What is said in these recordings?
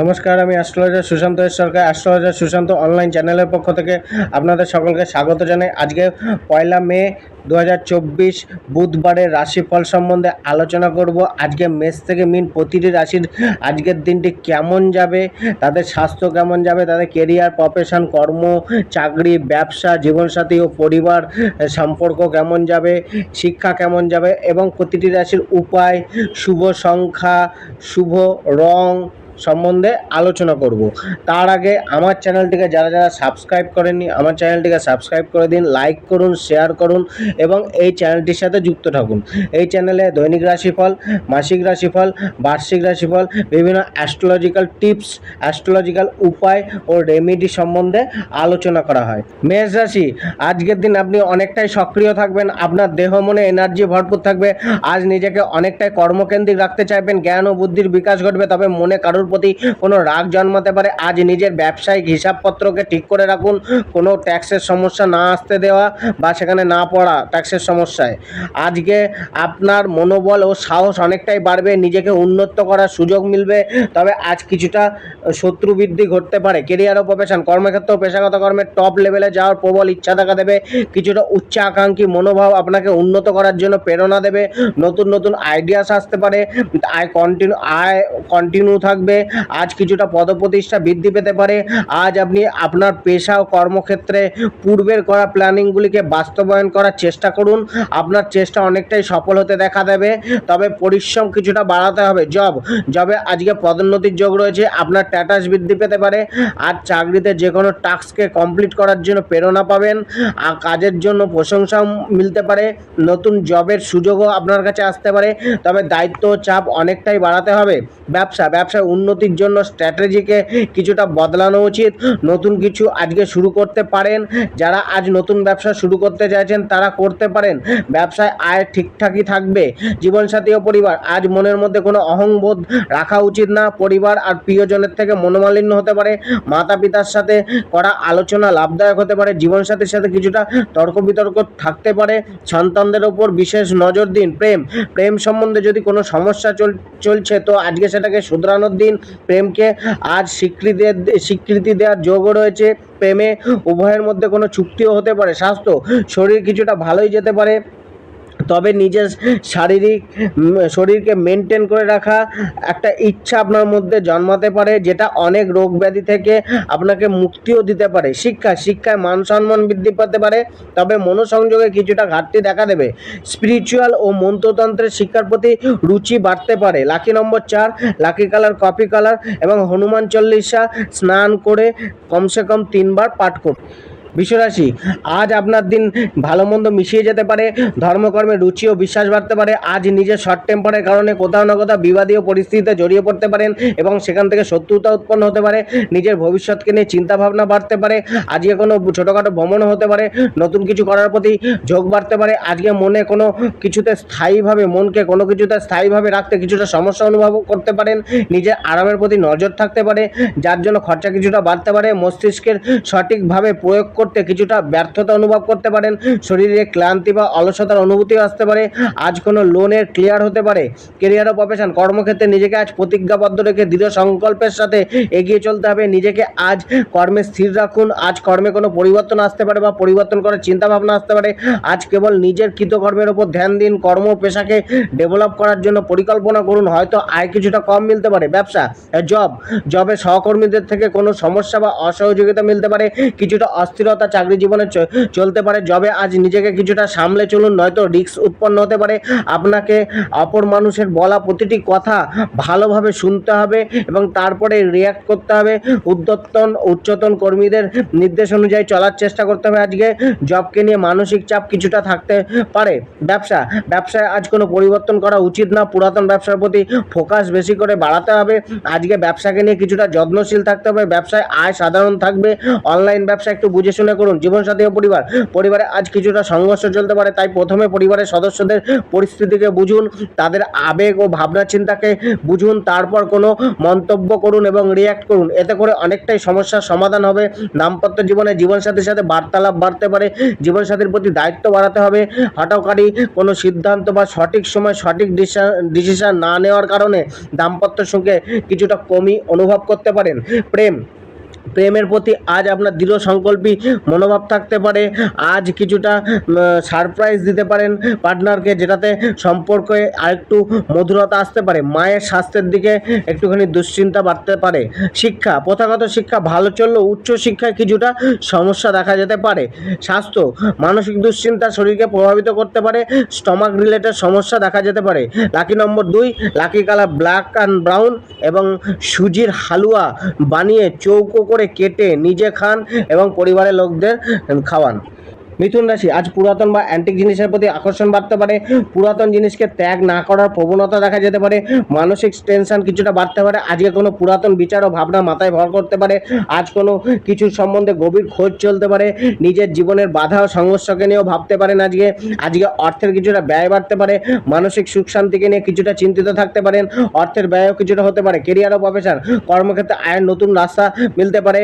নমস্কার, আমি astrologer Sushanta Sarkar, astrologer Sushanta online চ্যানেলের পক্ষ থেকে আপনাদের সকলকে স্বাগত জানাই। আজকে পয়লা মে দু হাজার চব্বিশ, বুধবারের রাশিফল সম্বন্ধে আলোচনা করব। আজকে মেষ থেকে মিন প্রতিটি রাশির আজকের দিনটি কেমন যাবে, তাদের স্বাস্থ্য কেমন যাবে, তাদের কেরিয়ার প্রফেশন কর্ম, চাকরি, ব্যবসা, জীবনসাথী ও পরিবার সম্পর্ক কেমন যাবে, শিক্ষা কেমন যাবে এবং প্রতিটি রাশির উপায়, শুভ সংখ্যা, শুভ রং সম্বন্ধে আলোচনা করব। তার আগে আমার চ্যানেলটিকে যারা যারা সাবস্ক্রাইব করেননি, আমার চ্যানেলটিকে সাবস্ক্রাইব করে দিন লাইক করুন শেয়ার করুন এবং এই চ্যানেলটির সাথে যুক্ত থাকুন। এই চ্যানেলে দৈনিক রাশিফল, মাসিক রাশিফল, বার্ষিক রাশিফল, বিভিন্ন অ্যাস্ট্রোলজিক্যাল টিপস অ্যাস্ট্রোলজিক্যাল উপায় ও রেমেডি সম্বন্ধে আলোচনা করা হয়। মেষ রাশি, আজকের দিন আপনি অনেকটাই সক্রিয় থাকবেন, আপনার দেহ মনে এনার্জি ভরপুর থাকবে, আজ নিজেকে অনেকটাই কর্মকেন্দ্রিক রাখতে চাইবেন, জ্ঞান ও বুদ্ধির বিকাশ ঘটবে, তবে মনে কারোর প্রতি কোনো রাগ জন্মাতে পারে, আজ নিজের ব্যবসায়িক হিসাবপত্রকে ঠিক করে রাখুন, কোনো ট্যাক্সের সমস্যা না আসতে দেওয়া বা সেখানে না পড়া ট্যাক্সের সমস্যায়। আজকে আপনার মনোবল ও সাহস অনেকটাই বাড়বে, নিজেকে উন্নত করার সুযোগ মিলবে, তবে আজ কিছুটা শত্রু বৃদ্ধি ঘটতে পারে। কেরিয়ার ও প্রফেশন, কর্মক্ষেত্র পেশাগত কর্মের টপ লেভেলে যাওয়ার প্রবল ইচ্ছা দেখা দেবে, কিছুটা উচ্চাকাঙ্ক্ষী মনোভাব আপনাকে উন্নত করার জন্য প্রেরণা দেবে, নতুন নতুন আইডিয়াস আসতে পারে, আয় কন্টিনিউ আয় কন্টিনিউ থাকবে আজ কিছুটা পদপ্রতিষ্ঠা বৃদ্ধি পেতে পারে। আজ আপনি আপনার পেশা ও কর্মক্ষেত্রে পূর্বের করা প্ল্যানিংগুলিকে বাস্তবায়ন করার চেষ্টা করুন। আপনার চেষ্টা অনেকটাই সফল হতে দেখা দেবে। তবে পরিশ্রম কিছুটা বাড়াতে হবে। জব। জবে আজকে পদোন্নতির যোগ রয়েছে। আপনার স্ট্যাটাস বৃদ্ধি পেতে পারে। আর চাকরিতে যে কোনো টাস্ককে কমপ্লিট করার জন্য প্রেরণা পাবেন। আর কাজের জন্য প্রশংসাও মিলতে পারে। নতুন জবের সুযোগও আপনার কাছে আসতে পারে। তবে দায়িত্ব চাপ অনেকটাই বাড়াতে হবে। ব্যবসা। ব্যবসায় উন্নতির জন্য স্ট্র্যাটেজিকে কিছুটা বদলানো উচিত। নতুন কিছু আজকে শুরু করতে পারেন। যারা আজ নতুন ব্যবসা শুরু করতে চাইছেন, তারা করতে পারেন। ব্যবসায় আয় ঠিকঠাকই থাকবে। জীবনসাথী ও পরিবার, আজ মনের মধ্যে কোনো অহংবোধ রাখা উচিত না। পরিবার আর প্রিয়জনের থেকে মনোমালিন্য হতে পারে। মাতা পিতার সাথে করা আলোচনা লাভদায়ক হতে পারে। জীবনসাথীর সাথে কিছুটা তর্ক বিতর্ক থাকতে পারে। সন্তানদের ওপর বিশেষ নজর দিন। প্রেম প্রেম সম্বন্ধে যদি কোনো সমস্যা চল, চলছে, তো আজকে সেটাকে শুধরানোর দিন। প্রেমকে আজ স্বীকৃতি স্বীকৃতি দেওয়ার যোগও রয়েছে। প্রেমে উভয়ের মধ্যে কোনো চুক্তিও হতে পারে। স্বাস্থ্য, শরীর কিছুটা ভালোই যেতে পারে। তবে নিজের শারীরিক শরীরকে মেনটেন করে রাখা একটা ইচ্ছা আপনার মধ্যে জন্মাতে পারে, যেটা অনেক রোগ ব্যাধি থেকে আপনাকে মুক্তিও দিতে পারে। শিক্ষা, শিক্ষায় মান সম্মান বৃদ্ধি পেতে পারে, তবে মনোসংযোগে কিছুটা ঘাটতি দেখা দেবে। স্পিরিচুয়াল ও মন্ত্রতন্ত্রের শিক্ষার প্রতি রুচি বাড়তে পারে। লাকি নম্বর চার লাকি কালার কপি কালার এবং হনুমান চল্লিশা স্নান করে কমসে কম তিনবার পাঠ করুন। বিশ্বরাশি, আজ আপনার দিন ভালো মন্দ মিশিয়ে যেতে পারে, ধর্মকর্মে রুচি ও বিশ্বাস বাড়তে পারে, আজ নিজের শর্ট টেম্পারের কারণে কোথাও না কোথাও বিবাদীয় পরিস্থিতিতে জড়িয়ে পড়তে পারেন এবং সেখান থেকে শত্রুতা উৎপন্ন হতে পারে, নিজের ভবিষ্যৎকে নিয়ে চিন্তাভাবনা বাড়তে পারে, আজকে কোনো ছোটোখাটো ভ্রমণও হতে পারে, নতুন কিছু করার প্রতি ঝোঁক বাড়তে পারে, আজকে মনে কোনো কিছুতে স্থায়ীভাবে, মনকে কোনো কিছুতে স্থায়ীভাবে রাখতে কিছুটা সমস্যা অনুভব করতে পারেন, নিজের আরামের প্রতি নজর থাকতে পারে, যার জন্য খরচা কিছুটা বাড়তে পারে, মস্তিষ্কের সঠিকভাবে প্রয়োগ করতে কিছুটা ব্যর্থতা অনুভব করতে পারেন। শরীরে ক্লান্তি বা অলসতার অনুভূতিও আসতে পারে। আজ কোনো লোনের ক্লিয়ার হতে পারে। কেরিয়ার ও প্রফেশন কর্মক্ষেত্রে নিজেকে আজ প্রতিজ্ঞাবদ্ধ রেখে দৃঢ় সংকল্পের সাথে এগিয়ে চলতে হবে। নিজেকে আজ কর্মে স্থির রাখুন। আজ কর্মে কোনো পরিবর্তন আসতে পারে বা পরিবর্তন করার চিন্তা ভাবনা আসতে পারে। আজ কেবল নিজের কৃতকর্মের ওপর ধ্যান দিন। কর্ম পেশাকে ডেভেলপ করার জন্য পরিকল্পনা করুন। হয়তো আয় কিছুটা কম মিলতে পারে। ব্যবসা জব জবে সহকর্মীদের থেকে কোনো সমস্যা বা অসহযোগিতা মিলতে পারে। কিছুটা অস্থিরতা চাকরি জীবনে চলতে পারে। জবে আজ নিজেকে কিছুটা সামলে চলুন, নয়তো রিস্ক উৎপন্ন হতে পারে। আপনাকে অপর মানুষের বলা প্রতিটি কথা ভালোভাবে শুনতে হবে এবং তারপরে রিয়াক্ট করতে হবে। উদ্যতন, উচ্চতন কর্মীদের নির্দেশ অনুযায়ী চলার চেষ্টা করতে হবে আজকে। জবকে নিয়ে মানসিক চাপ কিছুটা থাকতে পারে। ব্যবসা, ব্যবসায় আজ কোনো পরিবর্তন করা উচিত না। পুরাতন ব্যবসার প্রতি ফোকাস বেশি করে বাড়াতে হবে। আজকে ব্যবসাকে নিয়ে কিছুটা যত্নশীল থাকতে হবে। ব্যবসায় আয় সাধারণ থাকবে। অনলাইন ব্যবসা একটু বুঝে শুনে করুন, জীবনসাথী ও পরিবার। পরিবারে আজ কিছুটা সংঘর্ষ চলতে পারে, তাই প্রথমে পরিবারের সদস্যদের পরিস্থিতিকে বুঝুন, তাদের আবেগ ও ভাবনা চিন্তাকে বুঝুন, তারপর কোনো মন্তব্য করুন এবং রিয়্যাক্ট করুন। এতে করে অনেকটাই সমস্যার সমাধান হবে। দাম্পত্য জীবনে জীবনসাথীর সাথে বার্তালাপ বাড়তে পারে, জীবনসাথীর প্রতি দায়িত্ব বাড়াতে হবে। হঠাৎকারী কোনো সিদ্ধান্ত বা সঠিক সময় সঠিক ডিসিশন না নেওয়ার কারণে দাম্পত্য সুখে কিছুটা কমই অনুভব করতে পারেন। প্রেম প্রেমের প্রতি আজ আপনার দৃঢ় সংকল্পী মনোভাব থাকতে পারে। আজ কিছুটা সারপ্রাইজ দিতে পারেন পার্টনারকে যেটাতে সম্পর্কে আরেকটু মধুরতা আসতে পারে, মায়ের স্বাস্থ্যের দিকে একটুখানি দুশ্চিন্তা বাড়তে পারে। শিক্ষা, প্রথাগত শিক্ষা, ভালো চললেও উচ্চ শিক্ষায় কিছুটা সমস্যা দেখা যেতে পারে। স্বাস্থ্য, মানসিক দুশ্চিন্তা শরীরকে প্রভাবিত করতে পারে স্টমাক রিলেটেড সমস্যা দেখা যেতে পারে। লাকি নম্বর দুই lucky colour black and brown এবং সুজির হালুয়া বানিয়ে চৌকো করে কেটে নিজে খান এবং পরিবারের লোকদের খাওয়ান। মিথুন রাশি, আজ পুরাতন বা অ্যান্টিক জিনিসের প্রতি আকর্ষণ বাড়তে পারে। পুরাতন জিনিসকে ত্যাগ না করার প্রবণতা দেখা যেতে পারে। মানসিক টেনশন কিছুটা বাড়তে পারে। আজকে কোনো পুরাতন বিচার ও ভাবনা মাথায় ভর করতে পারে। আজ কোনো কিছুর সম্বন্ধে গভীর খোঁজ চলতে পারে। নিজের জীবনের বাধা ও সংঘর্ষকে নিয়েও ভাবতে পারেন আজকে। আজকে অর্থের কিছুটা ব্যয় বাড়তে পারে। মানসিক সুখ শান্তিকে নিয়ে কিছুটা চিন্তিত থাকতে পারেন। অর্থের ব্যয়ও কিছুটা হতে পারে। কেরিয়ার ও প্রফেশন কর্মক্ষেত্রে আয়ের নতুন রাস্তা মিলতে পারে।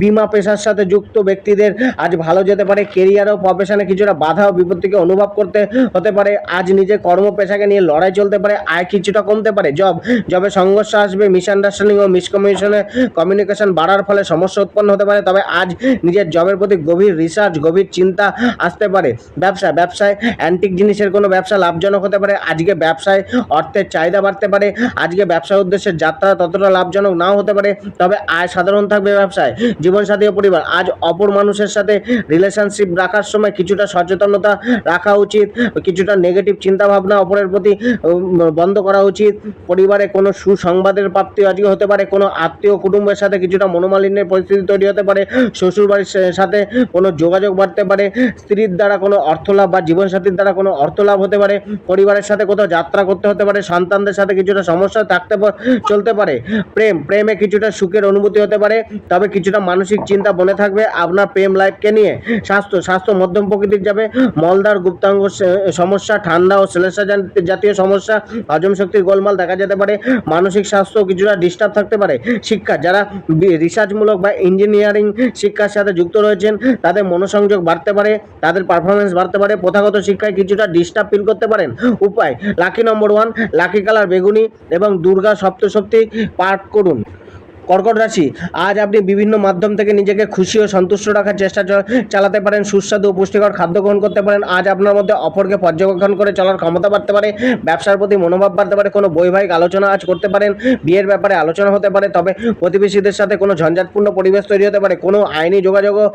বিমা পেশার সাথে যুক্ত ব্যক্তিদের আজ ভালো যেতে পারে। কেরিয়ার ও প্রফেশনে কিছুটা বাধা ও বিপত্তিকে অনুভব করতে হতে পারে। আজ নিজের কর্ম পেশাকে নিয়ে লড়াই চলতে পারে, আয় কিছুটা কমতে পারে। জব জবে সংঘর্ষ আসবে মিসআন্ডারস্ট্যান্ডিং ও মিসকমিউনিকেশনে কমিউনিকেশন বাড়ার ফলে সমস্যা উৎপন্ন হতে পারে। তবে আজ নিজের জবের প্রতি গভীর রিসার্চ গভীর চিন্তা আসতে পারে। ব্যবসা, ব্যবসায় অ্যান্টিক জিনিসের কোনো ব্যবসা লাভজনক হতে পারে। আজকে ব্যবসায় অর্থের চাহিদা বাড়তে পারে। আজকে ব্যবসা উদ্দেশ্যে যাত্রা ততটা লাভজনক নাও হতে পারে। তবে আয় সাধারণ থাকবে ব্যবসায়। জীবনসাথী ও পরিবার, আজ অপর মানুষের সাথে রিলেশনশিপ রাখার সময় কিছুটা সচেতনতা রাখা উচিত, কিছুটা নেগেটিভ চিন্তা ভাবনা অপরের প্রতি বন্ধ করা উচিত। পরিবারে কোনো সুসংবাদের প্রাপ্তি আজকে হতে পারে, কোনো আত্মীয় কুটুম্বের সাথে কিছুটা মনোমালিন্যের পরিস্থিতি তৈরি হতে পারে শ্বশুর বাড়ির সাথে কোনো যোগাযোগ বাড়তে পারে, স্ত্রীর দ্বারা কোনো অর্থলাভ বা জীবনসাথীর দ্বারা কোনো অর্থলাভ হতে পারে, পরিবারের সাথে কোথাও যাত্রা করতে হতে পারে, সন্তানদের সাথে কিছুটা সমস্যা থাকতে চলতে পারে। প্রেম, প্রেমে কিছুটা সুখের অনুভূতি হতে পারে, তবে কিছুটা মানসিক চিন্তা বনে থাকবে। আপনার প্রেম লাইফকে নিয়ে স্বাস্থ্য স্বাস্থ্য মধ্যম প্রকৃতির যাবে। মলদার গুপ্তাঙ্গ সমস্যা, ঠান্ডা ও শ্লেষা জাতীয় সমস্যা, হজম শক্তির গোলমাল দেখা যেতে পারে। মানসিক স্বাস্থ্য কিছুটা ডিস্টার্ব থাকতে পারে। শিক্ষা, যারা রিসার্চমূলক বা ইঞ্জিনিয়ারিং শিক্ষার সাথে যুক্ত রয়েছেন, তাদের মনোসংযোগ বাড়তে পারে, তাদের পারফরমেন্স বাড়তে পারে। প্রথাগত শিক্ষায় কিছুটা ডিস্টার্ব ফিল করতে পারেন। উপায় lucky number one lucky colour বেগুনি এবং দুর্গা সপ্তশক্তি পাঠ করুন। কর্কট রাশি। আজ আপনি বিভিন্ন মাধ্যম থেকে নিজেকে খুশি ও সন্তুষ্ট রাখার চেষ্টা চালাতে পারেন, সুস্বাদু ও পুষ্টিকর খাদ্য গ্রহণ করতে পারেন। আজ আপনার মধ্যে অপরকে পর্যবেক্ষণ করে চলার ক্ষমতা বাড়তে পারে, ব্যবসার প্রতি মনোভাব বাড়তে পারে, কোনো বৈবাহিক আলোচনা আজ করতে পারেন, বিয়ের ব্যাপারে আলোচনা হতে পারে, তবে প্রতিবেশীদের সাথে কোনো ঝঞ্ঝাটপূর্ণ পরিবেশ তৈরি হতে পারে, কোনো আইনি যোগাযোগও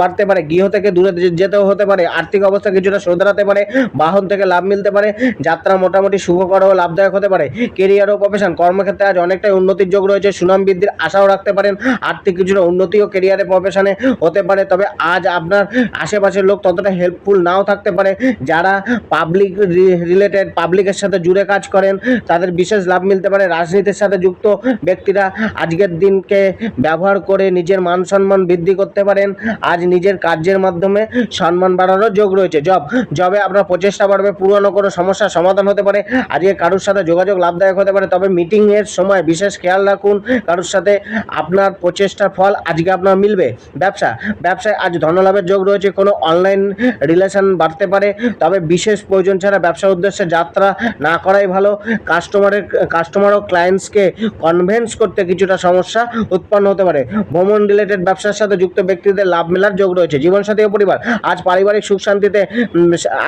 বাড়তে পারে। গৃহ থেকে দূরে যেতেও হতে পারে, আর্থিক অবস্থা কিছুটা শোধরাতে পারে, বাহন থেকে লাভ মিলতে পারে, যাত্রা মোটামুটি সুখকর ও লাভদায়ক হতে পারে। কেরিয়ার ও প্রফেশন, কর্মক্ষেত্রে আজ অনেকটাই উন্নতির যোগ রয়েছে, সুনাম বৃদ্ধির আশাও রাখতে পারেন। আর্থিক কিছুটা উন্নতি ও কেরিয়ারে প্রফেশনে হতে পারে। তবে আজ আপনার আশেপাশের লোক ততটা হেল্পফুল নাও থাকতে পারে। যারা পাবলিক রিলেটেড পাবলিকের সাথে জুড়ে কাজ করেন, তাদের বিশেষ লাভ মিলতে পারে। রাজনীতির সাথে যুক্ত ব্যক্তিরা আজকের দিনকে ব্যবহার করে নিজের মান সম্মান বৃদ্ধি করতে পারেন। আজ নিজের কার্যের মাধ্যমে সম্মান বাড়ানোর যোগ রয়েছে। জব জবে আপনার প্রচেষ্টা বাড়বে, পুরনো কোনো সমস্যার সমাধান হতে পারে। আজকে কারোর সাথে যোগাযোগ লাভদায়ক হতে পারে। তবে মিটিংয়ের সময় বিশেষ খেয়াল রাখুন, কারোর সাথে আপনার প্রচেষ্টার ফল আজকে আপনার মিলবে। ব্যবসা, ব্যবসায় আজ ধনলাভের যোগ রয়েছে, কোনো অনলাইন রিলেশন বাড়তে পারে, তবে বিশেষ প্রয়োজন ছাড়া ব্যবসার উদ্দেশ্যে যাত্রা না করাই ভালো। কাস্টমারের কাস্টমার ও ক্লায়েন্টসকে কনভেন্স করতে কিছুটা সমস্যা উৎপন্ন হতে পারে। ভ্রমণ রিলেটেড ব্যবসার সাথে যুক্ত ব্যক্তিদের লাভ মেলার যোগ রয়েছে। জীবনসাথী ও পরিবার, আজ পারিবারিক সুখ শান্তিতে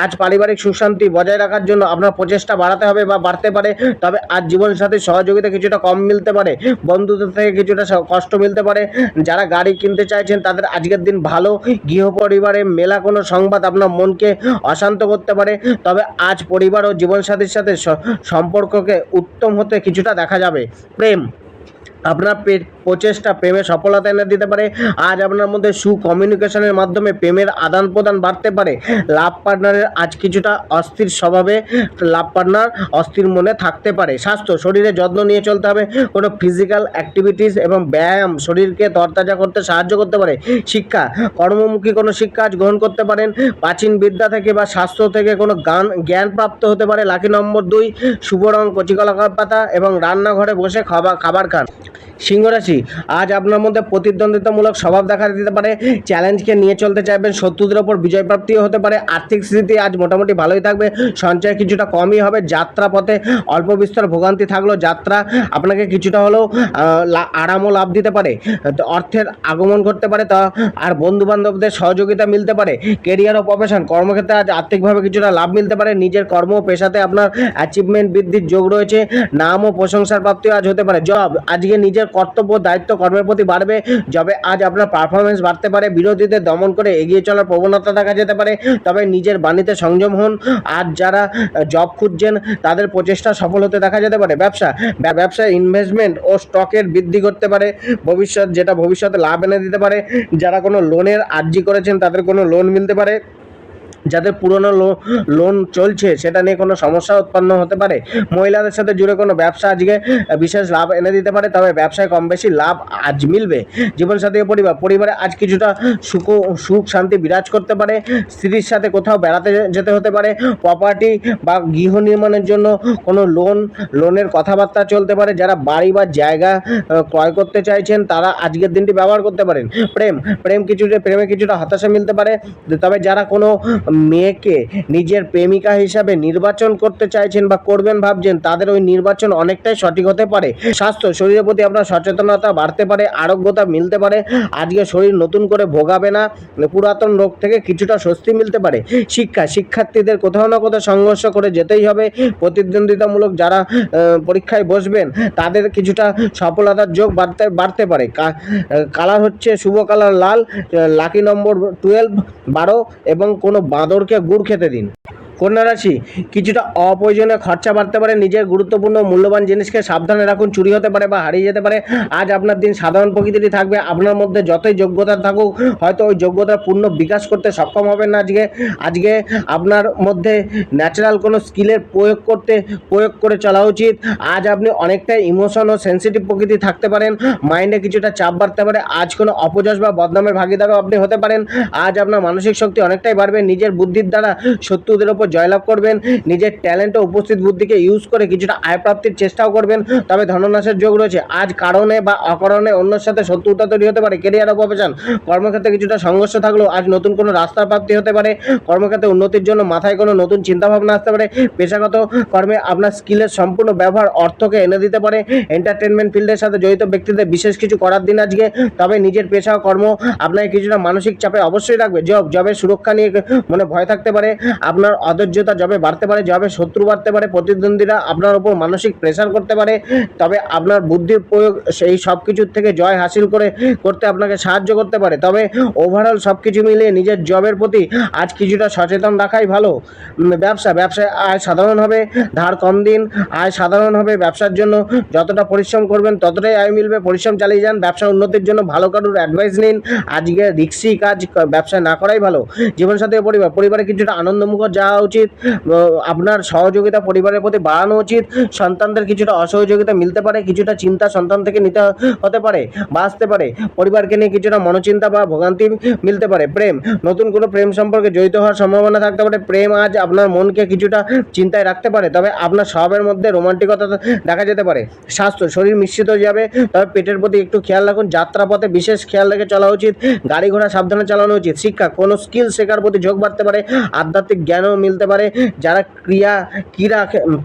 আজ পারিবারিক সুখ শান্তি বজায় রাখার জন্য আপনার প্রচেষ্টা বাড়াতে হবে বা বাড়তে পারে, তবে আজ জীবনসাথীর সহযোগিতা কিছুটা কম মিলতে পারে। বন্ধুদের থেকে কিছুটা কষ্ট মিলতে পারে। যারা গাড়ি কিনতে চাইছেন, তাদের আজকের দিন ভালো। গৃহ পরিবারে মেলা কোনো সংবাদ আপনার মনকে অশান্ত করতে পারে। তবে আজ পরিবার ও জীবনসাথীর সাথে সম্পর্ককে উত্তম হতে কিছুটা দেখা যাবে। প্রেম, আপনার প্রচেষ্টা প্রেমে সফলতা এনে দিতে পারে। আজ আপনার মধ্যে সু কমিউনিকেশনের মাধ্যমে প্রেমের আদান প্রদান বাড়তে পারে। লাভ পার্টনারের আজ কিছুটা অস্থির স্বভাবে লাভ পার্টনার অস্থির মনে থাকতে পারে। স্বাস্থ্য, শরীরে যত্ন নিয়ে চলতে হবে। কোনো ফিজিক্যাল অ্যাক্টিভিটিস এবং ব্যায়াম শরীরকে তরতাজা করতে সাহায্য করতে পারে। শিক্ষা, কর্মমুখী কোনো শিক্ষা আজ গ্রহণ করতে পারেন। প্রাচীন বিদ্যা থেকে বা স্বাস্থ্য থেকে কোনো গান জ্ঞান প্রাপ্ত হতে পারে। লাকি নম্বর দুই, শুভ রং কচিকলা পাতা এবং রান্নাঘরে বসে খাবার খাবার খান। সিংহরাশি আজ আপনার মধ্যে প্রতিদ্বন্দ্বিতামূলক স্বভাব দেখা দিতে পারে, চ্যালেঞ্জকে নিয়ে চলতে চাইবেন, শত্রুদের ওপর বিজয় প্রাপ্তিও হতে পারে, আর্থিক স্থিতি আজ মোটামুটি ভালোই থাকবে, সঞ্চয় কিছুটা কমই হবে, যাত্রা পথে অল্প বিস্তর ভোগান্তি থাকলেও যাত্রা আপনাকে কিছুটা হলেও আরামও লাভ দিতে পারে। অর্থের আগমন করতে পারে, তা আর বন্ধু বান্ধবদের সহযোগিতা মিলতে পারে কেরিয়ার ও প্রফেশন কর্মক্ষেত্রে আজ আর্থিকভাবে কিছুটা লাভ মিলতে পারে, নিজের কর্ম ও পেশাতে আপনার অ্যাচিভমেন্ট বৃদ্ধির যোগ রয়েছে, নাম ও প্রশংসার প্রাপ্তিও আজ হতে পারে। জব, আজকে নিজের কর্তব্য দায়িত্ব কর্মের প্রতি বাড়বে। যবে আজ আপনার পারফরমেন্স বাড়তে পারে বিরোধীদের দমন করে এগিয়ে চলার প্রবণতা দেখা যেতে পারে, তবে নিজের বাণীতে সংযম হন। আজ যারা জব খুঁজছেন, তাদের প্রচেষ্টা সফল হতে দেখা যেতে পারে। ব্যবসা, ব্যা- ব্যবসায় ইনভেস্টমেন্ট ও স্টকের বৃদ্ধি করতে পারে। ভবিষ্যৎ, যেটা ভবিষ্যতে লাভ এনে দিতে পারে। যারা কোনো লোনের আর্জি করেছেন, তাদের কোনো লোন মিলতে পারে। যাদের পুরনো লোন চলছে, সেটা নিয়ে কোনো সমস্যা উৎপন্ন হতে পারে। মহিলাদের সাথে জুড়ে কোনো ব্যবসা আজকে বিশেষ লাভ এনে দিতে পারে, তবে ব্যবসায় কম বেশি লাভ আজ মিলবে। জীবনসাথী পরিবার, পরিবারে আজ কিছুটা সুখ সুখ শান্তি বিরাজ করতে পারে। স্ত্রীর সাথে কোথাও বেড়াতে যেতে হতে পারে। প্রপার্টি বা গৃহ নির্মাণের জন্য কোনো লোন লোনের কথাবার্তা চলতে পারে। যারা বাড়ি বা জায়গা ক্রয় করতে চাইছেন, তারা আজকের দিনটি ব্যবহার করতে পারেন। প্রেম প্রেম কিছুটা, প্রেমে কিছুটা হতাশা মিলতে পারে। তবে যারা কোনো মেয়েকে নিজের প্রেমিকা হিসাবে নির্বাচন করতে চাইছেন বা করবেন ভাবছেন, তাদের ওই নির্বাচন অনেকটাই সঠিক হতে পারে। স্বাস্থ্য, শরীরের প্রতি আপনার সচেতনতা বাড়তে পারে, আরোগ্যতা মিলতে পারে। আজকে শরীর নতুন করে ভোগাবে না, পুরাতন রোগ থেকে কিছুটা স্বস্তি মিলতে পারে। শিক্ষা, শিক্ষার্থীদের কোথাও না কোথাও সংঘর্ষ করে যেতেই হবে। প্রতিদ্বন্দ্বিতামূলক যারা পরীক্ষায় বসবেন, তাদের কিছুটা সফলতার যোগ বাড়তে বাড়তে পারে। কালার হচ্ছে শুভ কালার লাল লাকি নম্বর টুয়েলভ বারো এবং কোনো বাঁদরকে গুড় খেতে দিন। কন্যা রাশি, কিছুটা অপ্রয়োজনীয় খরচা বাড়তে পারে, নিজের গুরুত্বপূর্ণ মূল্যবান জিনিসকে সাবধানে রাখুন, চুরি হতে পারে বা হারিয়ে যেতে পারে। আজ আপনার দিন সাধারণ প্রকৃতিরই থাকবে, আপনার মধ্যে যতই যোগ্যতা থাকুক, হয়তো ওই যোগ্যতার পূর্ণ বিকাশ করতে সক্ষম হবেন না আজকে। আজকে আপনার মধ্যে ন্যাচারাল কোনো স্কিলের প্রয়োগ করতে, প্রয়োগ করে চলা উচিত। আজ আপনি অনেকটাই ইমোশন ও সেন্সিটিভ প্রকৃতি থাকতে পারেন মাইন্ডে কিছুটা চাপ বাড়তে পারে, আজ কোনো অপযশ বা বদনামের ভাগিদারও আপনি হতে পারেন। আজ আপনার মানসিক শক্তি অনেকটাই বাড়বে, নিজের বুদ্ধির দ্বারা শত্রুদের ওপর জয়লাভ করবেন, নিজের ট্যালেন্ট ও উপস্থিত বুদ্ধিকে ইউজ করে কিছুটা আয় প্রাপ্তির চেষ্টাও করবেন, তবে ধননাশের যোগ রয়েছে। আজ কারণে বা অকারণে অন্যের সাথে শত্রুতা তৈরি হতে পারে। কেরিয়ার ও কর্মক্ষেত্রে কিছুটা সংঘর্ষ থাকলেও আজ নতুন কোনো রাস্তার প্রাপ্তি হতে পারে। কর্মক্ষেত্রে উন্নতির জন্য মাথায় কোনো নতুন চিন্তাভাবনা আসতে পারে। পেশাগত কর্মে আপনার স্কিলের সম্পূর্ণ ব্যবহার অর্থকে এনে দিতে পারে। এন্টারটেনমেন্ট ফিল্ডের সাথে জড়িত ব্যক্তিদের বিশেষ কিছু করার দিন আজকে। তবে নিজের পেশা কর্ম আপনাকে কিছুটা মানসিক চাপে অবশ্যই রাখবে। জব জবের সুরক্ষা নিয়ে মনে ভয় থাকতে পারে। আপনার অধৈর্যতা জবে বাড়তে পারে জবে শত্রু বাড়তে পারে, প্রতিদ্বন্দ্বীরা আপনার উপর মানসিক প্রেশার করতে পারে, তবে আপনার বুদ্ধির প্রয়োগ সেই সব কিছুর থেকে জয় হাসিল করে, করতে আপনাকে সাহায্য করতে পারে। তবে ওভারঅল সব কিছু মিলিয়ে নিজের জবের প্রতি আজ কিছুটা সচেতন রাখাই ভালো। ব্যবসা, ব্যবসায় আয় সাধারণ হবে, ধার কম দিন, আয় সাধারণ হবে ব্যবসার জন্য। যতটা পরিশ্রম করবেন, ততটাই আয় মিলবে। পরিশ্রম চালিয়ে যান, ব্যবসা উন্নতির জন্য ভালো কারোর অ্যাডভাইস নিন। আজকে রিক্সি কাজ ব্যবসা না করাই ভালো। জীবনসাথী পরিবার, পরিবারে কিছুটা আনন্দমুখর যাওয়া উচিত আপনার সহযোগিতা পরিবারের প্রতি বাড়ানো উচিত, সন্তানদের কিছুটা অসহযোগিতা মিলতে পারে, কিছুটা চিন্তা সন্তান থেকে নিতে হতে পারে বা আসতে পারে, পরিবারকে নিয়ে কিছুটা মনোচিন্তা বা ভোগান্তি মিলতে পারে। প্রেম, নতুন কোনো প্রেম সম্পর্কে জড়িত হওয়ার সম্ভাবনা থাকতে পারে, প্রেম আজ আপনার মনকে কিছুটা চিন্তায় রাখতে পারে, তবে আপনার স্বভাবের মধ্যে রোমান্টিকতা দেখা যেতে পারে। স্বাস্থ্য, শরীর মিশ্রিত হয়ে যাবে, তবে পেটের প্রতি একটু খেয়াল রাখুন, যাত্রাপথে বিশেষ খেয়াল রেখে চলা উচিত, গাড়ি ঘোড়া সাবধানে চালানো উচিত, শিক্ষা, কোনো স্কিল শেখার প্রতি ঝোঁক বাড়তে পারে, আধ্যাত্মিক জ্ঞানও মিলতে পারে, যারা ক্রিয়া, ক্রীড়া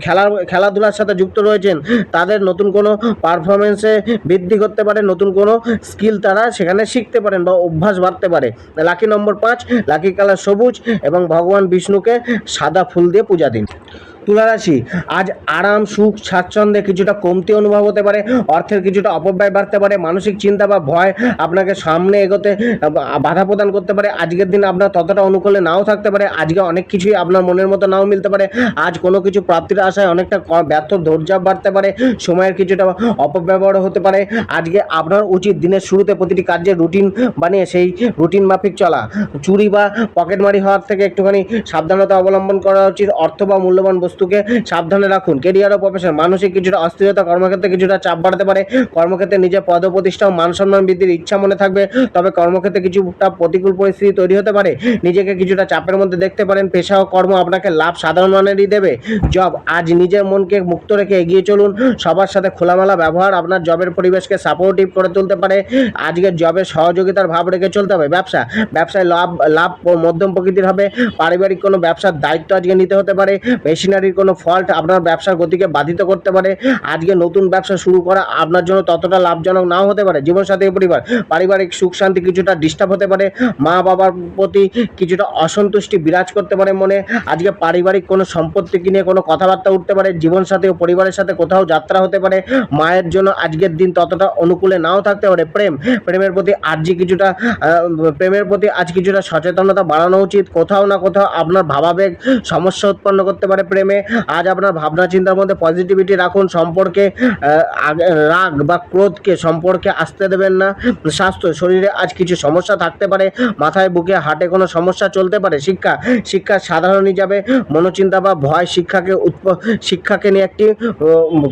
খেলা খেলাধুলার সাথে যুক্ত রয়েছেন, তাদের নতুন কোনো পারফরমেন্সে বৃদ্ধি করতে পারে, নতুন কোনো স্কিল তারা সেখানে শিখতে পারেন বা অভ্যাস বাড়তে পারে। লাকি নম্বর পাঁচ, লাকি কালার সবুজ এবং ভগবান বিষ্ণুকে সাদা ফুল দিয়ে পূজা দিন। তুলারাশি। আজ আরাম, সুখ, স্বাচ্ছন্দ্যে কিছুটা কমতি অনুভব হতে পারে, অর্থের কিছুটা অপব্যয় বাড়তে পারে, মানসিক চিন্তা বা ভয় আপনাকে সামনে এগোতে বাধা প্রদান করতে পারে। আজকের দিন আপনার ততটা অনুকূলে নাও থাকতে পারে, আজকে অনেক কিছুই আপনার মনের মতো নাও মিলতে পারে। আজ কোনো কিছু প্রাপ্তির আশায় অনেকটা ব্যর্থ ধৈর্য বাড়তে পারে, সময়ের কিছুটা অপব্যবহার হতে পারে। আজকে আপনার উচিত দিনের শুরুতে প্রতিটি কার্যের রুটিন বানিয়ে সেই রুটিন মাফিক চলা। চুরি বা পকেটমারি হওয়ার থেকে একটুখানি সাবধানতা অবলম্বন করা উচিত। অর্থ বা মূল্যবান বস্তুকে সাবধানে রাখুন। কেরিয়ার ও প্রফেশন মানসিক কিছুটা অস্থিরতা, কর্মক্ষেত্রে কিছুটা চাপ বাড়তে পারে। কর্মক্ষেত্রে নিজের পদ প্রতিষ্ঠা ও মান সম্মান বৃদ্ধির ইচ্ছা মনে থাকবে। তবে কর্মক্ষেত্রে কিছুটা প্রতিকূল পরিস্থিতি তৈরি হতে পারে। নিজেকে কিছুটা চাপের মধ্যে দেখতে পারেন। পেশা ও কর্ম আপনাকে লাভ সাধারণ মানেরই দেবে। জব আজ নিজের মনকে মুক্ত রেখে এগিয়ে চলুন। সবার সাথে খোলামেলা ব্যবহার আপনার জবের পরিবেশকে সাপোর্টিভ করে তুলতে পারে। আজকের জবের সহযোগিতার ভাব রেখে চলতে হবে। ব্যবসা, ব্যবসায় লাভ লাভ মধ্যম প্রকৃতির হবে। পারিবারিক কোনো ব্যবসার দায়িত্ব আজকে নিতে হতে পারে। মেশিনারির কোনো ফল্ট আপনার ব্যবসার গতিকে বাধিত করতে পারে। আজকে নতুন ব্যবসা শুরু করা আপনার জন্য ততটা লাভজনক নাও হতে পারে। জীবনসাথী পরিবার, পারিবারিক সুখ শান্তি কিছুটা ডিস্টার্ব হতে পারে। মা বাবার প্রতি কিছুটা অসন্তুষ্টি বিরাজ করতে পারে মনে। আজকে পারিবারিক কোনো সম্পত্তি নিয়ে কোনো কথাবার্তা উঠতে পারে। জীবনসাথী ও পরিবারের সাথে কোথাও যাত্রা হতে পারে। মায়ের জন্য আজকের দিন ততটা অনুকূলে নাও থাকতে পারে। প্রেম, প্রেমের প্রতি আজ কিছুটা প্রেমের প্রতি আজ কিছুটা সচেতনতা বাড়ানো উচিত। কোথাও না কোথাও আপনার ভাবাবেগ সমস্যা উৎপন্ন করতে পারে প্রেমে। আজ আপনার ভাবনা চিন্তার মধ্যে পজিটিভিটি রাখুন। সম্পর্কে রাগ বা ক্রোধকে সম্পর্কে আসতে দেবেন না। স্বাস্থ্য, শরীরে আজ কিছু সমস্যা থাকতে পারে। মাথায়, বুকে হাটে কোনো সমস্যা চলতে পারে। শিক্ষা শিক্ষা সাধারণ হিসাবে মনোচিন্তা বা ভয় শিক্ষাকে উৎপ, শিক্ষাকে নিয়ে একটি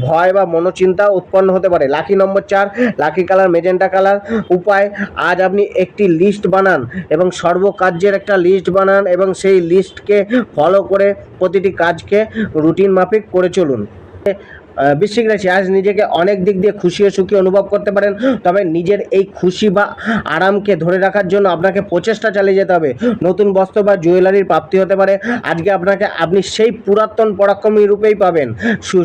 ভয় বা মনোচিন্তা উৎপন্ন হতে পারে। লাকি নম্বর চার, লাকি কালার, মেজেন্টা কালার উপায়, আজ আপনি একটি লিস্ট বানান এবং সর্বকার্যের একটা লিস্ট বানান এবং সেই লিস্টকে ফলো করে প্রতিটি কাজকে রুটিন মাফিক করে চলুন। বৃশ্চিক রাশি, আজ নিজেকে অনেক দিক দিয়ে খুশি ও সুখী অনুভব করতে পারেন। তবে নিজের এই খুশি বা আরামকে ধরে রাখার জন্য আপনাকে প্রচেষ্টা চালিয়ে যেতে হবে। নতুন বস্ত্র বা জুয়েলারির প্রাপ্তি হতে পারে। আজকে আপনাকে আপনি সেই পুরাতন পরাক্রমী রূপেই পাবেন।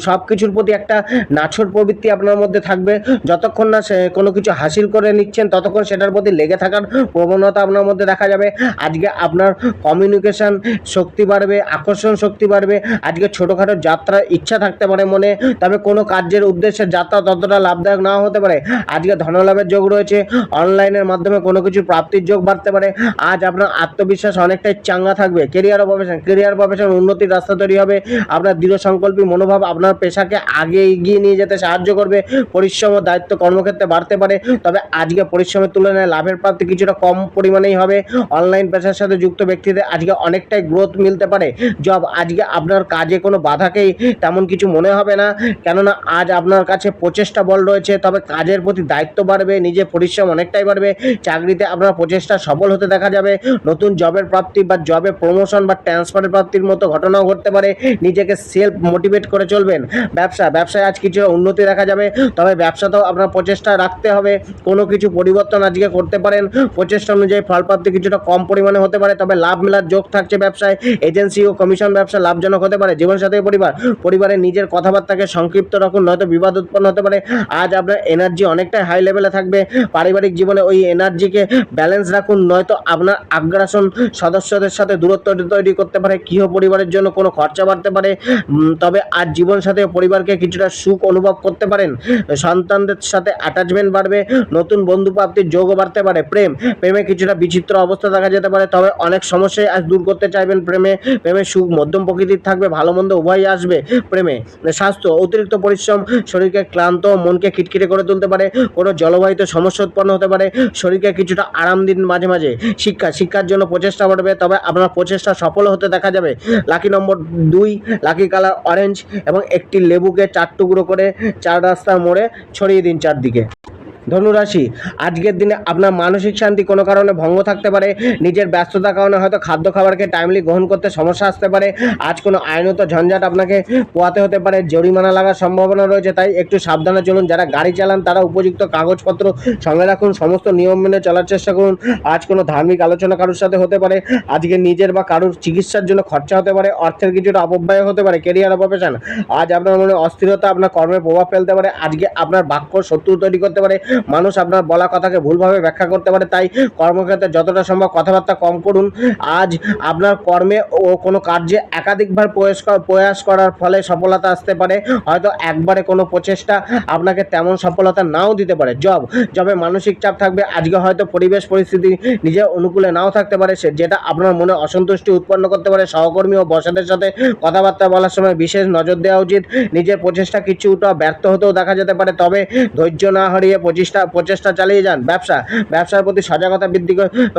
সব কিছুর প্রতি একটা নাছর প্রবৃত্তি আপনার মধ্যে থাকবে। যতক্ষণ না সে কোনো কিছু হাসিল করে নিচ্ছেন, ততক্ষণ সেটার প্রতি লেগে থাকার প্রবণতা আপনার মধ্যে দেখা যাবে। আজকে আপনার কমিউনিকেশন শক্তি বাড়বে, আকর্ষণ শক্তি বাড়বে। আজকে ছোটোখাটো যাত্রার ইচ্ছা থাকতে পারে মনে। তবে কোনো কার্যের উদ্দেশ্যে যাত্রা ততটা লাভদায়ক নাও হতে পারে। আজকে ধনলাভের যোগ রয়েছে। অনলাইনের মাধ্যমে কোনো কিছু প্রাপ্তির যোগ বাড়তে পারে। আজ আপনার আত্মবিশ্বাস অনেকটাই চাঙ্গা থাকবে। কেরিয়ার প্রফেশন কেরিয়ার প্রফেশন উন্নতির রাস্তা তৈরি হবে। আপনার দৃঢ় সংকল্পী মনোভাব আপনার পেশাকে আগে এগিয়ে নিয়ে যেতে সাহায্য করবে। পরিশ্রম ও দায়িত্ব কর্মক্ষেত্রে বাড়তে পারে। তবে আজকে পরিশ্রমের তুলনায় লাভের প্রাপ্তি কিছুটা কম পরিমাণেই হবে। অনলাইন পেশার সাথে যুক্ত ব্যক্তিদের আজকে অনেকটাই গ্রোথ মিলতে পারে। জব আজকে আপনার কাজে কোনো বাধাকেই তেমন কিছু মনে হবে না। কেননা আজ আপনার কাছে প্রচেষ্টা বল রয়েছে, তবে কাজের প্রতি দায়িত্ব বাড়বে, নিজের পরিশ্রম অনেকটাই বাড়বে, চাকরিতে আপনার প্রচেষ্টা সফল হতে দেখা যাবে, নতুন জবের প্রাপ্তি বা জবে প্রমোশন বা ট্রান্সফারের প্রাপ্তির মতো ঘটনাও ঘটতে পারে, নিজেকে সেলফ মোটিভেট করে চলবেন। ব্যবসা, ব্যবসায় আজ কিছু উন্নতি দেখা যাবে, তবে ব্যবসাতেও আপনার প্রচেষ্টা রাখতে হবে, কোনো কিছু পরিবর্তন আজকে করতে পারেন, প্রচেষ্টা অনুযায়ী ফলপ্রাপ্তি কিছুটা কম পরিমাণে হতে পারে, তবে লাভ মেলার যোগ থাকছে ব্যবসায় এজেন্সি ও কমিশন ব্যবসা লাভজনক হতে পারে, জীবনসাথী পরিবার, পরিবারের নিজের কথাবার্তাকে সংক্ষিপ্ত রাখুন নয়তো বিবাদ উৎপন্ন হতে পারে। আজ আপনার এনার্জি অনেকটাই হাই লেভেলে থাকবে। পারিবারিক জীবনে ওই এনার্জিকে ব্যালেন্স রাখুন, নয়তো আপনার আগ্রাসন সদস্যদের সাথে দূরত্ব তৈরি করতে পারে। গৃহ পরিবারের জন্য কোনো খরচা বাড়তে পারে। তবে আজ জীবন সাথে পরিবারকে কিছুটা সুখ অনুভব করতে পারেন। সন্তানদের সাথে অ্যাটাচমেন্ট বাড়বে। নতুন বন্ধু প্রাপ্তির যোগও বাড়তে পারে। প্রেম, প্রেমে কিছুটা বিচিত্র অবস্থা দেখা যেতে পারে। তবে অনেক সমস্যায় আজ দূর করতে চাইবেন প্রেমে। প্রেমে সুখ, মধ্যম প্রকৃতির থাকবে। ভালো মন্দ উভয়ই আসবে প্রেমে। স্বাস্থ্য অতিরিক্ত পরিশ্রম, শরীরকে ক্লান্ত, মনকে খিটখিটে করে তুলতে পারে, কোনো জলবায়ুতে সমস্যা উৎপন্ন হতে পারে, শরীরকে কিছুটা আরাম দিন মাঝে মাঝে। শিক্ষা, শিক্ষার জন্য প্রচেষ্টা বাড়বে, তবে আপনার প্রচেষ্টা সফল হতে দেখা যাবে। লাকি নম্বর দুই, লাকি কালার অরেঞ্জ এবং একটি লেবুকে চার টুকরো করে চার রাস্তার মোড়ে ছড়িয়ে দিন চারদিকে। ধনুরাশি। আজকের দিনে আপনার মানসিক শান্তি কোনো কারণে ভঙ্গ থাকতে পারে, নিজের ব্যস্ততার কারণে হয়তো খাদ্য খাবারকে টাইমলি গ্রহণ করতে সমস্যা আসতে পারে, আজ কোনো আইনত ঝঞ্ঝাট আপনাকে পোয়াতে হতে পারে, জরিমানা লাগার সম্ভাবনা রয়েছে, তাই একটু সাবধানে চলুন, যারা গাড়ি চালান তারা উপযুক্ত কাগজপত্র সঙ্গে রাখুন, সমস্ত নিয়ম মেনে চলার চেষ্টা করুন, আজ কোনো ধার্মিক আলোচনা কারোর সাথে হতে পারে, আজকে নিজের বা কারোর চিকিৎসার জন্য খরচা হতে পারে, অর্থের কিছুটা অপব্যয় হতে পারে কেরিয়ার প্রফেশন আজ আপনার মনে অস্থিরতা, আপনার কর্মে প্রভাব ফেলতে পারে, আজকে আপনার বাক্য শত্রু তৈরি করতে পারে মানুষ আপনার বলা কথাকে ভুলভাবে ব্যাখ্যা করতে পারে, তাই কর্মক্ষেত্রে যতটা সম্ভব কথাবার্তা কম করুন। আজ আপনার কর্মে ও কোনো কার্যে একাধিকবার প্রয়াস প্রয়াস করার ফলে সফলতা আসতে পারে। হয়তো একবারে কোনো প্রচেষ্টা আপনাকে তেমন সফলতা নাও দিতে পারে। জব, জবে মানসিক চাপ থাকবে, আজকে হয়তো পরিবেশ পরিস্থিতি নিজের অনুকূলে নাও থাকতে পারে, সে যেটা আপনার মনে অসন্তুষ্টি উৎপন্ন করতে পারে। সহকর্মী ও বসাদের সাথে কথাবার্তা বলার সময় বিশেষ নজর দেওয়া উচিত। নিজের প্রচেষ্টা কিছুটা ব্যর্থ হতেও দেখা যেতে পারে, তবে ধৈর্য না হারিয়ে প্রচেষ্টা প্রচেষ্টা চালিয়ে যান। ব্যবসা, ব্যবসার প্রতি সজাগতা বৃদ্ধি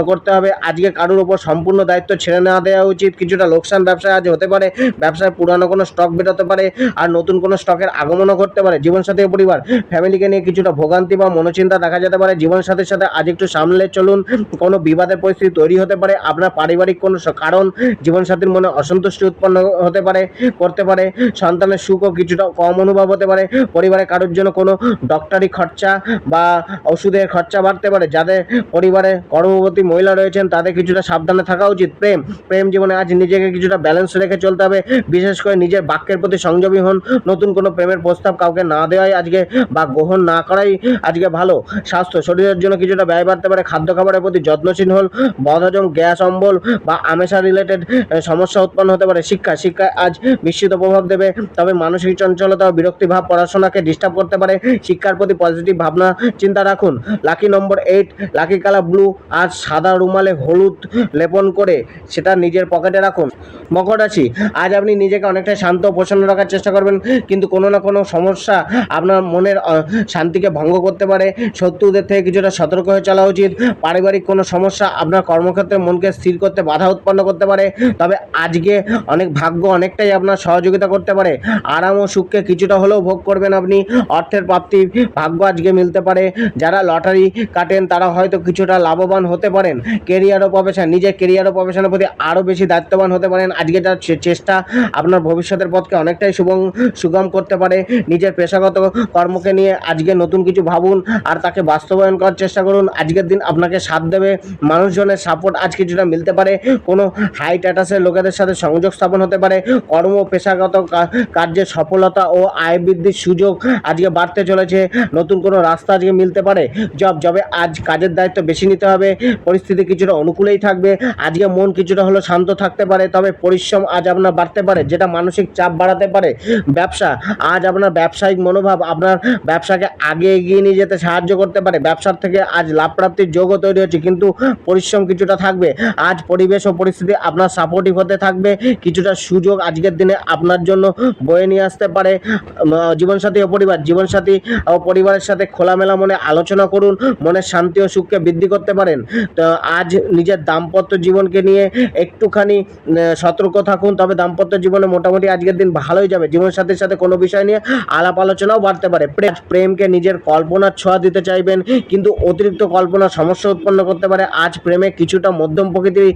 করতে হবে। আজকে কারোর উপর সম্পূর্ণ দায়িত্ব ছেড়ে না দেওয়া উচিত। কিছুটা লোকসান ব্যবসায় আজ হতে পারে। ব্যবসায় পুরানো কোনো স্টক বেরোতে পারে আর নতুন কোনো স্টকের আগমনও ঘটতে পারে। জীবনসাথী পরিবার ফ্যামিলিকে নিয়ে কিছুটা ভোগান্তি বা মনোচিন্তা দেখা যেতে পারে। জীবনসাথীর সাথে আজ একটু সামলে চলুন। কোনো বিবাদের পরিস্থিতি তৈরি হতে পারে। আপনার পারিবারিক কোনো কারণ জীবনসাথীর মনে অসন্তুষ্টি উৎপন্ন হতে পারে, করতে পারে। সন্তানের সুখও কিছুটা কম অনুভব হতে পারে। পরিবারে কারোর জন্য কোনো ডক্টরি খরচা বা ওষুধের খরচা বাড়তে পারে, যাদের পরিবারে গর্ভবতী মহিলা রয়েছেন, তাদের কিছুটা সাবধানে থাকা উচিত। প্রেম প্রেম জীবনে আজ নিজেকে কিছুটা ব্যালেন্স রেখে চলতে হবে, বিশেষ করে নিজের বাক্যের প্রতি সংযমী হন, নতুন কোনো প্রেমের প্রস্তাব কাউকে না দেওয়াই আজকে বা গ্রহণ না করাই আজকে ভালো। স্বাস্থ্য, শরীরের জন্য কিছুটা ব্যয় বাড়তে পারে, খাদ্য খাবারের প্রতি যত্নশীল হল বদহজম, গ্যাস, অম্বল বা আমেশা রিলেটেড সমস্যা উৎপন্ন হতে পারে। শিক্ষা শিক্ষায় আজ বিস্মিত প্রভাব দেবে, তবে মানসিক চঞ্চলতা ও বিরক্তি ভাব পড়াশোনাকে ডিস্টার্ব করতে পারে। শিক্ষার প্রতি পজিটিভ ভাবনা চিন্তা রাখুন। Lucky number eight lucky colour blue আজ সাদা রুমালে হলুদ লেপন করে সেটা নিজের পকেটে রাখুন। মকর রাশি, আজ আপনি নিজেকে অনেকটা শান্ত প্রসন্ন রাখার চেষ্টা করবেন, কিন্তু কোনো না কোনো সমস্যা আপনার মনের শান্তিকে ভঙ্গ করতে পারে। শত্রুদের থেকে কিছুটা সতর্ক হয়ে চলা উচিত। পারিবারিক কোনো সমস্যা আপনার কর্মক্ষেত্রে মনকে স্থির করতে বাধা উৎপন্ন করতে পারে। তবে আজকে অনেক ভাগ্য অনেকটাই আপনার সহযোগিতা করতে পারে। আরাম ও সুখকে কিছুটা হলেও ভোগ করবেন আপনি। অর্থের প্রাপ্তি, ভাগ্য আজকে মিলতে পারে। যারা লটারি কাটেন, তারা হয়তো কিছুটা লাভবান হতে পারেন। কেরিয়ার ও প্রফেশন নিজের কেরিয়ার ও প্রফেশনের প্রতি আরও বেশি দায়িত্ববান হতে পারেন। আজকে তার চেষ্টা আপনার ভবিষ্যতের পথকে অনেকটাই সুগম সুগম করতে পারে। নিজের পেশাগত কর্মকে নিয়ে আজকে নতুন কিছু ভাবুন আর তাকে বাস্তবায়ন করার চেষ্টা করুন। আজকের দিন আপনাকে সাথ দেবে। মানুষজনের সাপোর্ট আজ কিছুটা মিলতে পারে। কোনো হাই স্ট্যাটাসের লোকেদের সাথে সংযোগ স্থাপন হতে পারে। কর্ম, পেশাগত কা- কার্যে সফলতা ও আয় বৃদ্ধির সুযোগ আজকে বাড়তে চলেছে। নতুন কোনো রাস্তা আজকে মিলতে পারে। জব, জবে আজ কাজের দায়িত্ব বেশি নিতে হবে। পরিস্থিতি কিছুটা অনুকূলেই থাকবে। আজকে মন কিছুটা হলো শান্ত থাকতে পারে। তবে পরিশ্রম আজ আপনার বাড়তে পারে, যেটা মানসিক চাপ বাড়াতে পারে। ব্যবসা, আজ আপনার ব্যবসায়িক মনোভাব আপনার ব্যবসাকে আগে এগিয়ে নিয়ে যেতে সাহায্য করতে পারে। ব্যবসার থেকে আজ লাভ প্রাপ্তির যোগও তৈরি হচ্ছে, কিন্তু পরিশ্রম কিছুটা থাকবে। আজ পরিবেশ ও পরিস্থিতি আপনার সাপোর্টিভ হতে থাকবে। কিছুটা সুযোগ আজকের দিনে আপনার জন্য বয়ে নিয়ে আসতে পারে। জীবনসাথী ও পরিবার, জীবনসাথী ও পরিবারের সাথে খোলামেলা মনে আলোচনা করুন মনের শান্তি ও সুখকে বৃদ্ধি করতে পারেন। তো আজ নিজের দাম্পত্য জীবনকে নিয়ে একটুখানি সতর্ক থাকুন, তবে দাম্পত্য জীবনে মোটামুটি আজকের দিন ভালোই যাবে। জীবনসাথীর সাথে কোনো বিষয় নিয়ে আলাপ আলোচনাও বাড়তে পারে। প্রেম, প্রেমকে নিজের কল্পনার ছোঁয়া দিতে চাইবেন, কিন্তু অতিরিক্ত কল্পনা সমস্যা উৎপন্ন করতে পারে। আজ প্রেমে কিছুটা মধ্যম প্রকৃতির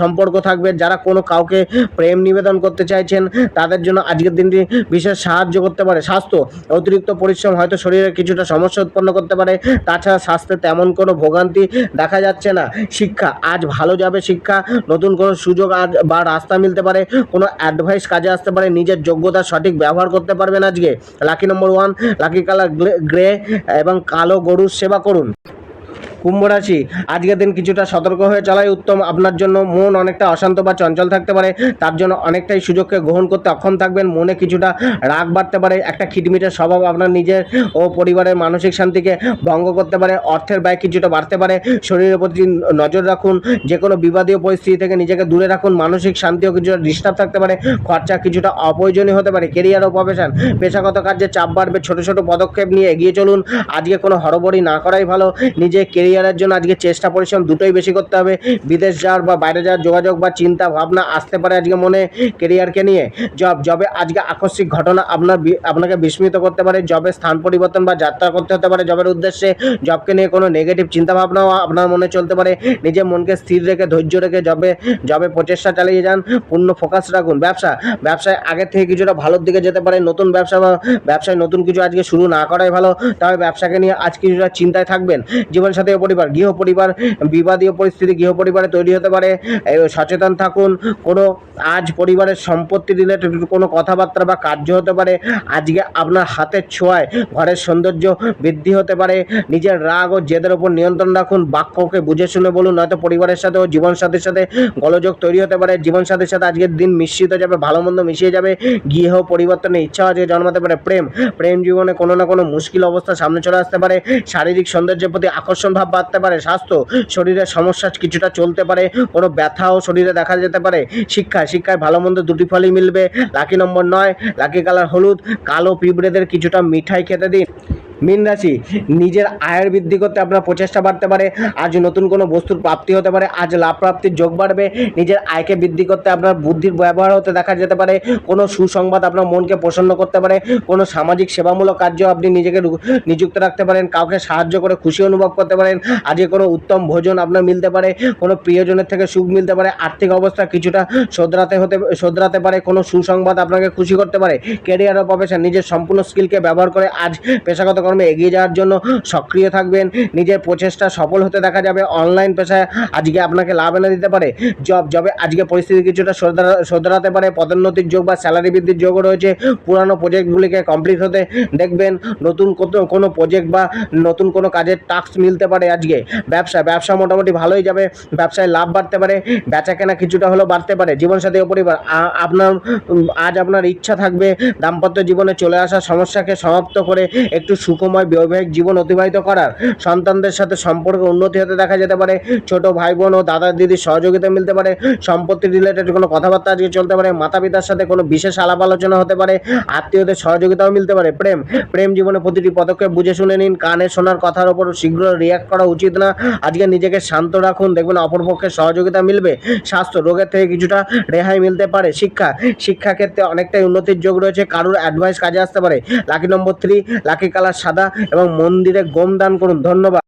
সম্পর্ক থাকবে। যারা কোনো কাউকে প্রেম নিবেদন করতে চাইছেন, তাদের জন্য আজকের দিনটি বিশেষ সাহায্য করতে পারে। স্বাস্থ্য, অতিরিক্ত পরিশ্রম হয়তো শরীরে কিছুটা সমস্যা উৎপন্ন করতে পারে। তাছাড়া স্বাস্থ্যে তেমন কোনো ভোগান্তি দেখা যাচ্ছে না। শিক্ষা, আজ ভালো যাবে শিক্ষা, নতুন কোনো সুযোগ আজ বা রাস্তা মিলতে পারে, কোনো অ্যাডভাইস কাজে আসতে পারে, নিজের যোগ্যতা সঠিক ব্যবহার করতে পারবেন আজকে। Lucky number one lucky colour grey এবং কালো গরুর সেবা করুন। কুম্ভ রাশি। আজকের দিন কিছুটা সতর্ক হয়ে চলাই উত্তম। আপনার জন্য মন অনেকটা অশান্ত বা চঞ্চল থাকতে পারে। তার জন্য অনেকটাই সুযোগকে গ্রহণ করতে অক্ষম থাকবেন। মনে কিছুটা রাগ বাড়তে পারে। একটা খিটমিটের স্বভাব আপনার নিজের ও পরিবারের মানসিক শান্তিকে ভঙ্গ করতে পারে। অর্থের ব্যয় কিছুটা বাড়তে পারে। শরীরের প্রতি নজর রাখুন। যে কোনো বিবাদীয় পরিস্থিতি থেকে নিজেকে দূরে রাখুন। মানসিক শান্তিও কিছুটা ডিস্টার্ব থাকতে পারে। খরচা কিছুটা অপ্রয়োজনীয় হতে পারে। কেরিয়ার ও প্রফেশন পেশাগত কার্যে চাপ বাড়বে। ছোট ছোট পদক্ষেপ নিয়ে এগিয়ে চলুন। আজকে কোনো হড়বড়ি না করাই ভালো। নিজে কেরিয়ারের জন্য আজকে চেষ্টা পরিশ্রম দুটোই বেশি করতে হবে। বিদেশ যাওয়ার বা বাইরে যাওয়ার যোগাযোগ বা চিন্তা ভাবনা আসতে পারে আজকে মনে কেরিয়ারকে নিয়ে। জব জবে আজকে আকস্মিক ঘটনা আপনার আপনাকে বিস্মিত করতে পারে। জবে স্থান পরিবর্তন বা যাত্রা করতে হতে পারে। জবের উদ্দেশ্যে জবকে নিয়ে কোনো নেগেটিভ চিন্তা ভাবনাও আপনার মনে চলতে পারে। নিজের মনকে স্থির রেখে, ধৈর্য রেখে জবে জবে প্রচেষ্টা চালিয়ে যান। পূর্ণ ফোকাস রাখুন। ব্যবসা, ব্যবসায় আগের থেকে কিছুটা ভালোর দিকে যেতে পারে। নতুন ব্যবসা বা ব্যবসায় নতুন কিছু আজকে শুরু না করাই ভালো। তবে ব্যবসাকে নিয়ে আজ কিছুটা চিন্তায় থাকবেন। জীবনসাথী ও পরিবার গৃহ পরিবার বিবাদীয় পরিস্থিতি গৃহ পরিবারে তৈরি হতে পারে। সচেতন থাকুন। কোনো, আজ পরিবারের সম্পত্তি রিলেটেড কোনো কথাবার্তা বা কার্য হতে পারে। আজকে আপনার হাতের ছোঁয়ায় ঘরের সৌন্দর্য বৃদ্ধি হতে পারে। নিজের রাগ ও জেদের ওপর নিয়ন্ত্রণ রাখুন। বাক্যকে বুঝে শুনে বলুন। নয়তো পরিবারের সাথে ও জীবনসাথীর সাথে গোলযোগ তৈরি হতে পারে। জীবনসাথীর সাথে আজকের দিন মিশ্রিত যাবে, ভালো মন্দ মিশিয়ে যাবে। গৃহ পরিবর্তনের ইচ্ছা আজকে জন্মাতে পারে প্রেম। প্রেম জীবনে কোনো না কোনো মুশকিল অবস্থা সামনে চলে আসতে পারে। শারীরিক সৌন্দর্যের প্রতি আকর্ষণ ভাব বাড়তে পারে, স্বাস্থ্য শরীরের সমস্যা কিছুটা চলতে পারে, কোনো ব্যথাও শরীরে দেখা যেতে পারে। শিক্ষা শিক্ষায় ভালো মন্দ দুটি ফলই মিলবে। লাকি নম্বর নয়, লাকি কালার হলুদ, কালো পিঁপড়েদের কিছুটা মিঠাই খেতে দিন। মীন রাশি, নিজের আয়ের বৃদ্ধি করতে আপনার প্রচেষ্টা বাড়তে পারে, আজ নতুন কোনো বস্তুর প্রাপ্তি হতে পারে, আজ লাভ প্রাপ্তির যোগ বাড়বে, নিজের আয়কে বৃদ্ধি করতে আপনার বুদ্ধির ব্যবহার হতে দেখা যেতে পারে, কোনো সুসংবাদ আপনার মনকে প্রসন্ন করতে পারে, কোনো সামাজিক সেবামূলক কার্য আপনি নিজেকে নিযুক্ত রাখতে পারেন, কাউকে সাহায্য করে খুশি অনুভব করতে পারেন, আজকে কোনো উত্তম ভোজন আপনার মিলতে পারে, কোনো প্রিয়জনের থেকে সুখ মিলতে পারে, আর্থিক অবস্থা কিছুটা শোধরাতে হতে, শোধরাতে পারে, কোনো সুসংবাদ আপনাকে খুশি করতে পারে ক্যারিয়ার ও প্রফেশন নিজের সম্পূর্ণ স্কিলকে ব্যবহার করে আজ পেশাগত কর্মে এগিয়ে যাওয়ার জন্য সক্রিয় থাকবেন। নিজের প্রচেষ্টা সফল হতে দেখা যাবে অনলাইন পেশায়। আজকে আপনাকে লাভ এনে দিতে পারে জব। জবে আজকে পরিস্থিতি কিছুটা শোধরা- শোধরাতে পারে পদোন্নতির যোগ বা স্যালারি বৃদ্ধির যোগও রয়েছে। পুরানো প্রজেক্টগুলিকে কমপ্লিট হতে দেখবেন। নতুন কোনো প্রজেক্ট বা নতুন কোনো কাজের টাস্ক মিলতে পারে আজকে। ব্যবসা ব্যবসা মোটামুটি ভালোই যাবে। ব্যবসায় লাভ বাড়তে পারে। বেচা কেনা কিছুটা হলেও বাড়তে পারে। জীবনসাথী ও পরিবার আপনার আজ আপনার ইচ্ছা থাকবে। দাম্পত্য জীবনে চলে আসা সমস্যাকে সমাপ্ত করে একটু সুখময় বৈবাহিক জীবন অতিবাহিত করার সন্তানদের সাথে সম্পর্কে উন্নতি হতে দেখা যেতে পারে, ছোট ভাই বোন ও দাদা দিদির সহযোগিতা মিলতে পারে, সম্পত্তি রিলেটেড কোনো কথাবার্তা আজকে চলতে পারে মাতা পিতার সাথে কোনো বিশেষ আলাপ আলোচনা হতে পারে, আত্মীয়দের সহযোগিতাও মিলতে পারে। প্রেম প্রেম জীবনে প্রতিটি পদক্ষেপ বুঝে শুনে নিন, কানে শোনার কথার ওপর শীঘ্র রিয়াক্ট করা উচিত না। আজকে নিজেকে শান্ত রাখুন, দেখবেন অপরপক্ষের সহযোগিতা মিলবে, স্বাস্থ্য রোগের থেকে কিছুটা রেহাই মিলতে পারে, শিক্ষা শিক্ষা ক্ষেত্রে অনেকটাই উন্নতির যোগ রয়েছে, কারোর অ্যাডভাইস কাজে আসতে পারে। Lucky number three lucky colour সাদা এবং মন্দিরে গোম দান করুন। ধন্যবাদ।